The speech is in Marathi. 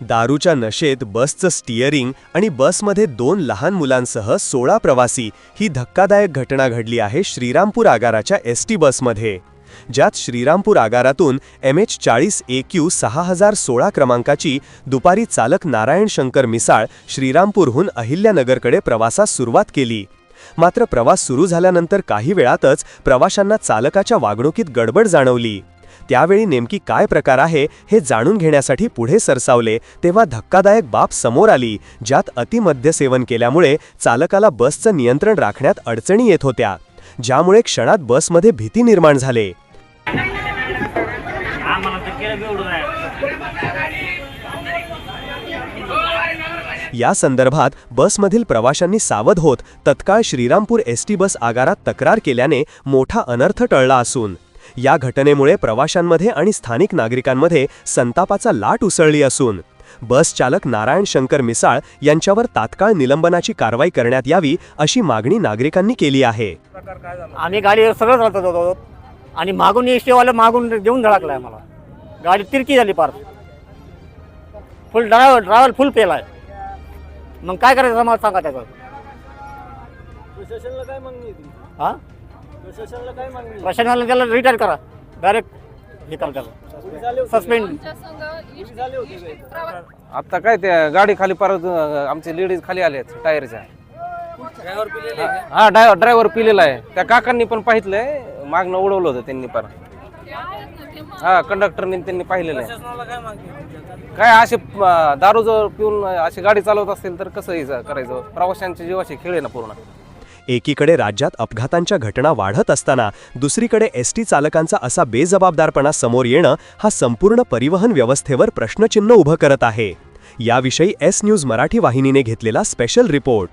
दारूच्या नशेत बसचं स्टिअरिंग आणि बसमध्ये दोन लहान मुलांसह सोळा प्रवासी ही धक्कादायक घटना घडली आहे श्रीरामपूर आगाराच्या एस टी बसमध्ये. ज्यात श्रीरामपूर आगारातून एम एच चाळीस ए क्यू सहा हजार सोळा क्रमांकाची दुपारी चालक नारायण शंकर मिसाळ श्रीरामपूरहून अहिल्यानगरकडे प्रवासास सुरुवात केली. मात्र प्रवास सुरू झाल्यानंतर काही वेळातच प्रवाशांना चालकाच्या वागणुकीत गडबड जाणवली. त्यावेळी नेमकी काय प्रकार आहे हे जाणून घेण्यासाठी पुढे सरसावले तेव्हा धक्कादायक बाब समोर आली ज्यात अतिमद्यसेवन केल्यामुळे चालकाला बसचं नियंत्रण राखण्यात अडचणी येत होत्या ज्यामुळे क्षणात बसमध्ये भीती निर्माण झाले. या संदर्भात बसमधील प्रवाशांनी सावध होत तत्काळ श्रीरामपूर एस टी बस आगारात तक्रार केल्याने मोठा अनर्थ टळला असून या घटनेमुळे प्रवाशांमध्ये आणि स्थानिक नागरिकांमध्ये संतापाचा लाट उसळली असून बस चालक नारायण शंकर मिसाळ यांच्यावर तात्काळ निलंबनाची कारवाई करण्यात यावी अशी मागणी नागरिकांनी केली आहे. आम्ही गाडीवर सगळं चालत होतो आणि मागून एसटीवाला मागून देऊन धडकलाय आम्हाला गाडी तिरकी झाली पार फुल ड्रायव्हर ड्रायव्हर फुल पेलाय मग काय करायचं मला सांगा त्याचं काय प्रशासनाला त्याला रिटायर करा. डायरेक्ट हे करा. त्याला सस्पेंड? आता काय त्या गाडी खाली परत आमचे लेडीज खाली आले आहेत टायरच्या हा ड्रायव्हर ड्रायव्हर पिलेला आहे. त्या काकांनी पण पाहितलंय. मागणं उडवलं होतं त्यांनी पण. हा कंडक्टरनी त्यांनी पाहिलेलं आहे. काय असे दारू जर पिऊन अशी गाडी चालवत असेल तर कसं हे करायचं? प्रवाशांच्या जीवाशी खेळ आहे ना पूर्ण. एकीकडे राज्यात अपघातांच्या घटना वाढत असताना दुसरीकडे एस टी चालकांचा असा बेजबाबदारपणा समोर येणं हा संपूर्ण परिवहन व्यवस्थेवर प्रश्नचिन्ह उभं करत आहे. याविषयी एस न्यूज मराठी वाहिनीने घेतलेला स्पेशल रिपोर्ट.